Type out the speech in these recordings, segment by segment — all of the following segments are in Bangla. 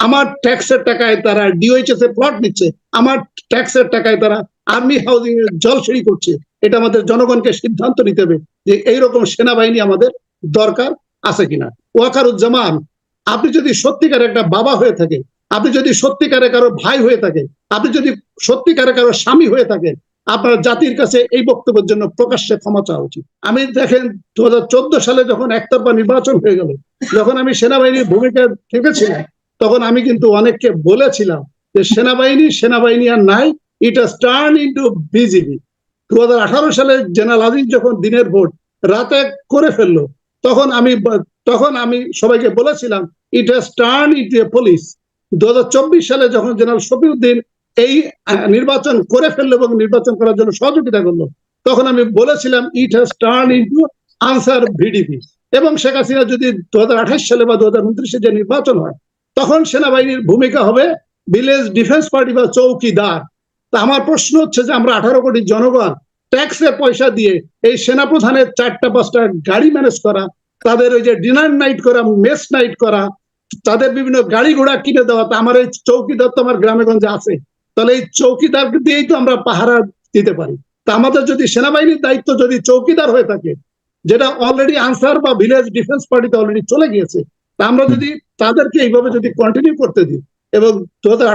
আমার ট্যাক্সের টাকায় তারা ডিওএইচএস এর প্লট নিচ্ছে আমার ট্যাক্সের টাকায় তারা আর্মি হাউজিং এর জলসেরি করছে। এটা আমাদের জনগণকে সিদ্ধান্ত নিতে হবে যে এইরকম সেনাবাহিনী আমাদের দরকার আছে কিনা। ওয়াকারুজ্জামান, আপনি যদি সত্যিকার একটা বাবা হয়ে থাকে, আপনি যদি সত্যিকারে কারও ভাই হয়ে থাকে, আপনি যদি সত্যিকারে কারও স্বামী হয়ে থাকেন, আপনার জাতির কাছে এই বক্তব্যের জন্য প্রকাশ্যে ক্ষমা চাওয়া উচিত। আমি দেখেন দু হাজার চোদ্দ সালে যখন একতরফা নির্বাচন হয়ে গেল, যখন আমি সেনাবাহিনীর ভূমিকা থেকেছিলাম তখন আমি কিন্তু অনেককে বলেছিলাম যে সেনাবাহিনী সেনাবাহিনী আর নাই ইট হাজ টার্ন ইন্টু বিজিবি দু সালে জেনারেল আজিজ যখন দিনের ভোট রাতে করে ফেলল, তখন আমি তখন আমি সবাইকে বলেছিলাম it has turn it a police দু সালে যখন জেনারেল শফিউদ্দিন এই নির্বাচন করে ফেলল এবং নির্বাচন করার জন্য সহযোগিতা করল, তখন আমি বলেছিলাম it has turn into Ansar VDP এবং শেখ হাসিনা যদি দু হাজার আঠাশ সালে বা দু যে নির্বাচন হয় তখন সেনাবাহিনীর ভূমিকা হবে ভিলেজ ডিফেন্স পার্টি বা চৌকিদার। তা আমার প্রশ্ন হচ্ছে যে আমরা আঠারো কোটি জনগণ ট্যাক্সের পয়সা দিয়ে এই সেনাপ্রধানের চারটা পাঁচটা গাড়ি ম্যানেজ করা, তাদের ওই যে ডিনার নাইট করা মেস নাইট করা, তাদের বিভিন্ন গাড়ি ঘোড়া কিনে দেওয়া, তা আমার এই চৌকিদার তো আমার গ্রামে গঞ্জে আছে। তাহলে এই চৌকিদার দিয়েই তো আমরা পাহারা দিতে পারি। তা আমাদের যদি সেনাবাহিনীর দায়িত্ব যদি চৌকিদার হয়ে থাকে, যেটা অলরেডি আনসার বা ভিলেজ ডিফেন্স পার্টিতে অলরেডি চলে গিয়েছে, তা আমরা যদি তাদেরকে এইভাবে যদি কন্টিনিউ করতে দিই, এবং দু হাজার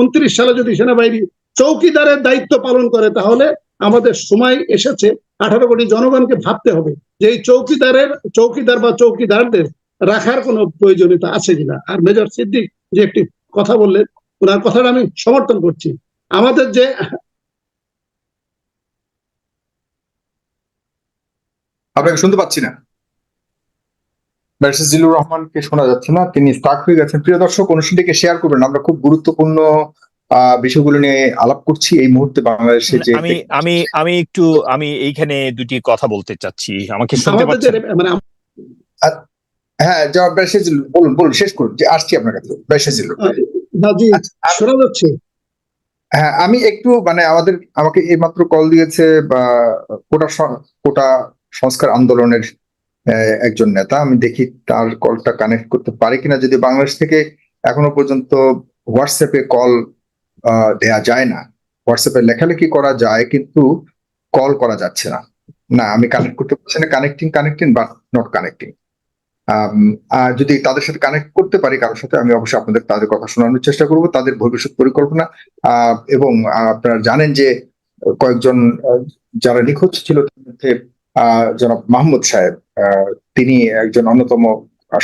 উনত্রিশ সালে যদি সেনাবাহিনী চৌকিদারের দায়িত্ব পালন করে, তাহলে আমাদের সময় এসেছে। আঠারো কোটি জনগণকে ভাবতে হবে যে এই চৌকিদারের, চৌকিদার বা চৌকিদারদের রাখার কোনো প্রয়োজনীয়তা আছে কিনা। আর মেজর সিদ্দিক যে একটি কথা বললেন, ওনার কথাটা আমি সমর্থন করছি। আমাদের যে আপনাকে শুনতে পাচ্ছি না। ব্যারিস্টার জিলুর রহমানকে শোনা যাচ্ছে না তিনি স্টাক হয়ে গেছেন। প্রিয় দর্শক অনুষ্ঠানটিকে শেয়ার করবেন। আমরা খুব গুরুত্বপূর্ণ বিষয়গুলো নিয়ে আলাপ করছি এই মুহূর্তে বাংলাদেশে যে আমি আমি আমি একটু আমি এইখানে দুটি কথা বলতে চাচ্ছি। আমাকে শুনতে পাচ্ছেন? মানে হ্যাঁ জবাব ব্যারিস্টার জিলুর বলুন বলুন শেষ করুন। যে আসছি আপনার কাছে ব্যারিস্টার জিলুর শোনা যাচ্ছে? হ্যাঁ আমি একটু মানে আমাদের আমাকে এইমাত্র কল দিয়েছে বা কোটা কোটা সংস্কার আন্দোলনের একজন নেতা, আমি দেখি তার কলটা কানেক্ট করতে পারি কিনা। যদি বাংলাদেশ থেকে এখনও পর্যন্ত হোয়াটসঅ্যাপে কল দেয়া যায় না। হোয়াটসঅ্যাপে লেখালেখি করা যায়, কিন্তু কল করা যাচ্ছে না। না, আমি কানেক্ট করতে পারছি না। Connecting connecting but not connecting আর যদি তাদের সাথে কানেক্ট করতে পারি কারোর সাথে, আমি অবশ্যই আপনাদের, তাদের কথা শোনানোর চেষ্টা করব, তাদের ভবিষ্যৎ পরিকল্পনা। এবং আপনারা জানেন যে কয়েকজন যারা নিখোঁজ ছিল তার মধ্যে জনাব মাহমুদ সাহেব তিনি একজন অন্যতম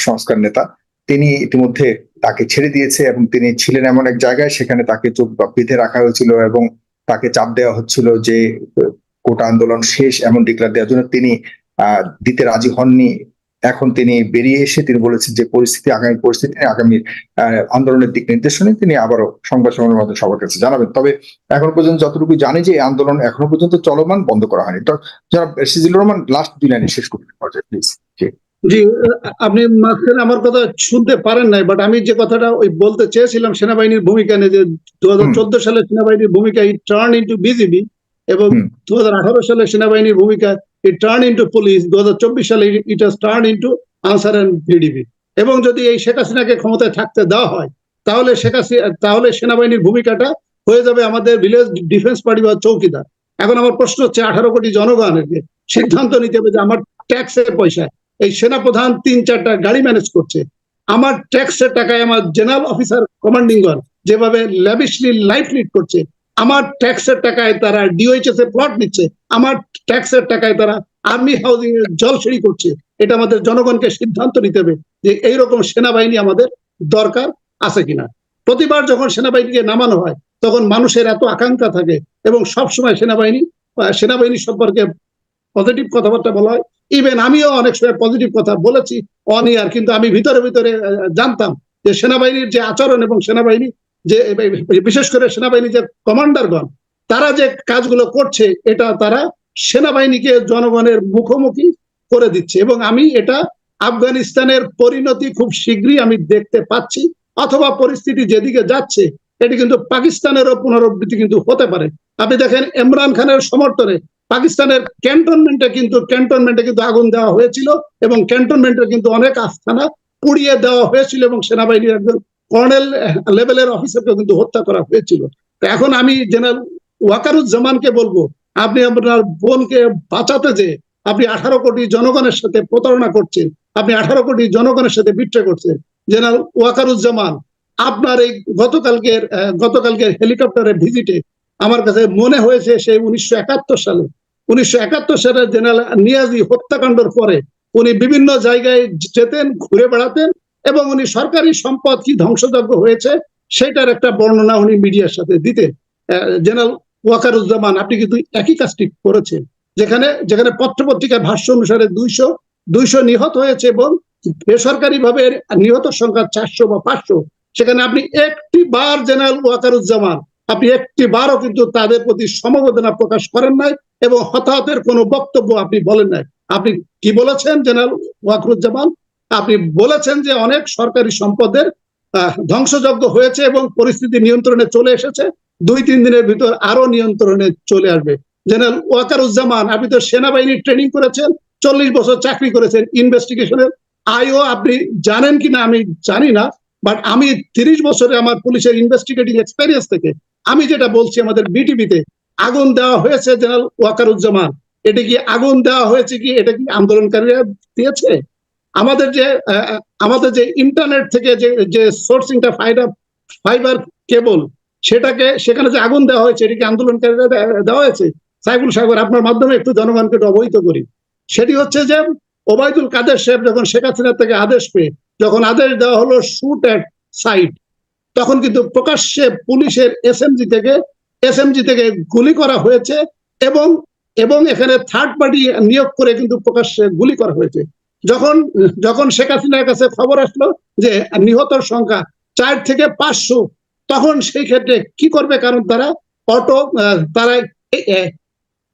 সংস্কার নেতা। তিনি ইতিমধ্যে তাকে ছেড়ে দিয়েছে এবং তিনি ছিলেন এমন এক জায়গায় সেখানে তাকে চোখ বেঁধে রাখা হয়েছিল এবং তাকে চাপ দেওয়া হচ্ছিল যে, কোটা আন্দোলন শেষ এমন ডিক্লার দেওয়ার জন্য তিনি দিতে রাজি হননি। এখন তিনি বেরিয়ে এসে তিনি বলেছেন যে পরিস্থিতি আগামী পরিস্থিতি আগামী আন্দোলনের দিক নির্দেশনে তিনি আবারও সংবাদ সম্মেলনের মধ্যে সবার কাছে জানাবেন। তবে এখন পর্যন্ত যতটুকু জানি যে আন্দোলন এখনও পর্যন্ত চলমান বন্ধ করা হয়নি। তো যারা সিজিলুর রহমান লাস্ট দুই লাইনে শেষ করতে পর্যায়ে প্লিজ জি। আপনি মাঝখানে আমার কথা শুনতে পারেন নাই বাট আমি যে কথাটা ওই বলতে চেয়েছিলাম সেনাবাহিনীর ভূমিকা নিয়ে যে দু হাজার চোদ্দ সালে সেনাবাহিনীর ভূমিকা ইট টার্ন ইন্টু বিজিবি এবং দু হাজার আঠারো সালে সেনাবাহিনীর ভূমিকা ইট টার্ন ইন্টু পুলিশ দু হাজার চব্বিশ সালে it has turn into Ansar and VDP এবং যদি এই শেখ হাসিনাকে ক্ষমতায় থাকতে দেওয়া হয়, তাহলে শেখ হাসিনা তাহলে সেনাবাহিনীর ভূমিকাটা হয়ে যাবে আমাদের ভিলেজ ডিফেন্স পার্টি বা চৌকিদার। এখন আমার প্রশ্ন হচ্ছে আঠারো কোটি জনগণকে সিদ্ধান্ত নিতে হবে যে আমার ট্যাক্সের পয়সায় এই সেনাপ্রধান তিন চারটা গাড়ি ম্যানেজ করছে, আমার ট্যাক্সের টাকায় আমার জেনারেল অফিসার কমান্ডিংগণ যেভাবে ল্যাবিশলি লাইফ লিড করছে আমার ট্যাক্সের টাকায় তারা ডিওএইচএস এর প্লট নিচ্ছে আমার ট্যাক্সের টাকায় তারা আর্মি হাউজিং এর জলসেরি করছে। এটা আমাদের জনগণকে সিদ্ধান্ত নিতে হবে যে এইরকম সেনাবাহিনী আমাদের দরকার আছে কিনা। প্রতিবার যখন সেনাবাহিনীকে নামানো হয়, তখন মানুষের এত আকাঙ্ক্ষা থাকে এবং সবসময় সেনাবাহিনী সেনাবাহিনী সম্পর্কে পজিটিভ কথাবার্তা বলা হয়। ইভেন আমিও অনেক সময় পজিটিভ কথা বলেছি অন ইয়ার কিন্তু আমি ভিতরে ভিতরে জানতাম যে সেনাবাহিনীর যে আচরণ এবং সেনাবাহিনী যে বিশেষ করে সেনাবাহিনী যে কমান্ডারগণ, তারা যে কাজগুলো করছে, এটা তারা সেনাবাহিনীকে জনগণের মুখোমুখি করে দিচ্ছে। এবং আমি এটা আফগানিস্তানের পরিণতি খুব শীঘ্রই আমি দেখতে পাচ্ছি, অথবা পরিস্থিতি যেদিকে যাচ্ছে, এটি কিন্তু পাকিস্তানেরও পুনরাবৃত্তি কিন্তু হতে পারে। আপনি দেখেন ইমরান খানের সমর্থনে পাকিস্তানের ক্যান্টনমেন্টে কিন্তু ক্যান্টনমেন্টে কিন্তু আগুন দেওয়া হয়েছিল, এবং ক্যান্টনমেন্টে কিন্তু অনেক আস্থানা পুড়িয়ে দেওয়া হয়েছিল, এবং সেনাবাহিনীর একজন কর্নেল লেভেলের অফিসারকে কিন্তু হত্যা করা হয়েছিল। এখন আমি জেনারেল ওয়াকারুজ্জামানকে বলব, আপনি আপনার বোনকে বাঁচাতে যে আপনি আঠারো কোটি জনগণের সাথে প্রতারণা করছেন, আপনি আঠারো কোটি জনগণের সাথে বিট্রে করছেন। জেনারেল ওয়াকারুজ্জামান, আপনার এই গতকালকের গতকালকের হেলিকপ্টারের ভিজিটে আমার কাছে মনে হয়েছে সেই উনিশশো একাত্তর সালে। উনিশশো একাত্তর সালে জেনারেল নিয়াজি হত্যাকাণ্ডের পরে উনি বিভিন্ন জায়গায় যেতেন, ঘুরে বেড়াতেন এবং উনি সরকারি সম্পদ কি ধ্বংসযজ্ঞ হয়েছে সেটার একটা বর্ণনা উনি মিডিয়ার সাথে দিতেন। জেনারেল ওয়াকারুজ্জামান, আপনি কিন্তু একই কাজটি করেছেন, যেখানে যেখানে পত্রপত্রিকার ভাষ্য অনুসারে দুইশো দুইশো নিহত হয়েছে এবং বেসরকারি ভাবে নিহত সংখ্যা চারশো বা পাঁচশো। সেখানে আপনি একটি বার জেনারেল ওয়াকারুজ্জামান, আপনি একটি বারও কিন্তু তাদের প্রতি সমবেদনা প্রকাশ করেন নাই এবং হতাহতের কোনো বক্তব্য আপনি বলেন নাই। আপনি কি বলেছেন জেনারেল ওয়াকরুজ্জামান? আপনি বলেছেন যে অনেক সরকারি সম্পদের ধ্বংসযজ্ঞ হয়েছে এবং পরিস্থিতি নিয়ন্ত্রণে চলে এসেছে। দুই, তিন দিনের ভিতর আরও নিয়ন্ত্রণে চলে আসবে। জেনারেল ওয়াকারুজ্জামান, আপনি তো সেনাবাহিনীর ট্রেনিং করেছেন, চল্লিশ বছর চাকরি করেছেন ইনভেস্টিগেশনের। আইও, আপনি জানেন কিনা আমি জানি না, বাট আমি তিরিশ বছরে আমার পুলিশের ইনভেস্টিগেটিং এক্সপেরিয়েন্স থেকে আমি যেটা বলছি আমাদের বিটিভিতে, আগুন দেওয়া হয়েছে জেনারেল ওয়াকারুজ্জামান। এটা কি আগুন দেওয়া হয়েছে কি? এটা কি আন্দোলনকারীরা দিয়েছে? আমাদের যে আমাদের যে ইন্টারনেট থেকে যে যে সোর্সিংটা ফাইবার ফাইবার কেবল সেটাকে, সেখানে যে আগুন দেওয়া হয়েছে এটা কি আন্দোলনকারীরা দেওয়া হয়েছে, সাইফুল সাগর, আপনার মাধ্যমে একটু জনগণকে অবহিত করি। সেটি হচ্ছে যে, ওবায়দুল কাদের সাহেব যখন শেখ হাসিনা থেকে আদেশ পেয়ে, যখন আদেশ দেওয়া হলো শুট অ্যাট সাইট তখন কিন্তু প্রকাশ্যে পুলিশের এসএমজি থেকে এসএমজি থেকে গুলি করা হয়েছে এবং এবং এখানে থার্ড পার্টি নিয়োগ করে কিন্তু প্রকাশ্যে গুলি করা হয়েছে। যখন যখন শেখ হাসিনার কাছে খবর আসলো যে নিহতর সংখ্যা চার থেকে পাঁচশো, তখন সেই ক্ষেত্রে কি করবে কারণ তারা অটো তারা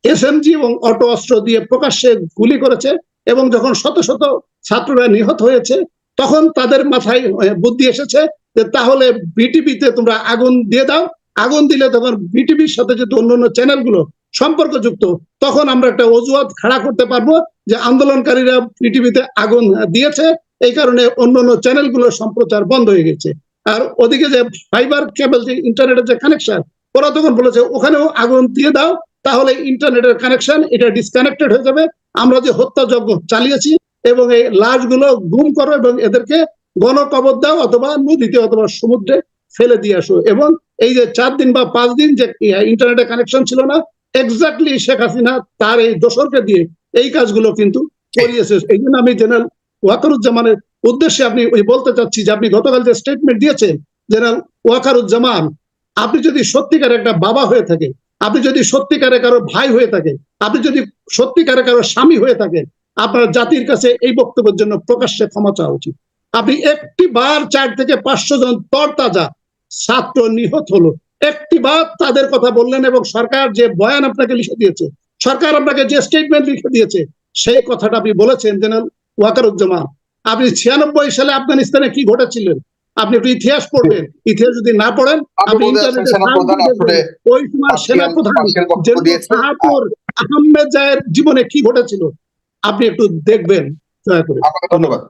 এসএমজি এবং অটো অস্ত্র দিয়ে প্রকাশ্যে গুলি করেছে এবং যখন শত শত ছাত্ররা নিহত হয়েছে, তখন তাদের মাথায় বুদ্ধি এসেছে যে তাহলে বিটিভিতে তোমরা আগুন দিয়ে দাও। আগুন দিলে তখন বিটিভির সাথে যদি অন্য অন্যান্য চ্যানেলগুলো সম্পর্কযুক্ত, তখন আমরা একটা অজুহাত খাড়া করতে পারব যে আন্দোলনকারীরা পৃথিবীতে আগুন দিয়েছে, এই কারণে অন্যান্য চ্যানেলগুলোর সম্প্রচার বন্ধ হয়ে গেছে। আর ওদিকে যে ফাইবার কেবল যে ইন্টারনেটের যে কানেকশন, ওরা তখন বলেছে, ওখানেও আগুন দিয়ে দাও, তাহলে ইন্টারনেটের কানেকশন, এটা ডিসকানেক্টেড হয়ে যাবে। আমরা যে হত্যাযজ্ঞ চালিয়েছি এবং এই লাশগুলো গুম করো এবং এদেরকে গণকবর দাও অথবা নদীতে অথবা সমুদ্রে ফেলে দিয়ে আসো। এবং এই যে চার দিন বা পাঁচ দিন যে ইন্টারনেটের কানেকশন ছিল না এক্স্যাক্টলি শেখ হাসিনা তার এই দোসরকে দিয়ে এই কাজগুলো কিন্তু করিয়েছে এই জন্য আমি জেনারেল ওয়াকারুজ্জামানের উদ্দেশ্যে আপনি ওই বলতে চাচ্ছি যে আপনি গতকাল যে স্টেটমেন্ট দিয়েছেন জেনারেল ওয়াকারুজ্জামান, আপনি যদি সত্যিকার একটা বাবা হয়ে থাকে, আপনি যদি সত্যিকারে কারও ভাই হয়ে থাকে, আপনি যদি সত্যিকারে কারও স্বামী হয়ে থাকেন আপনার জাতির কাছে এই বক্তব্যের জন্য প্রকাশ্যে ক্ষমা চাওয়া উচিত। আপনি একটি বার চার থেকে পাঁচশো জন তরতাজা ছাত্র নিহত হলো। একটি বার তাদের কথা বললেন এবং সরকার যে বয়ান আপনাকে লিখে দিয়েছে সরকার আপনাকে যে স্টেটমেন্ট লিখে দিয়েছে সেই কথাটা আপনি বলেছেন জেনারেল ওয়াকারুজ্জামান। আপনি ছিয়ানব্বই সালে আফগানিস্তানে কি ঘটেছিলেন? আপনি একটু ইতিহাস পড়বেন। ইতিহাস যদি না পড়েন আপনি। ওই সময় সেনাপ্রধান আহমেদ জায়ের জীবনে কি ঘটেছিল? আপনি একটু দেখবেন দয়া করে। ধন্যবাদ।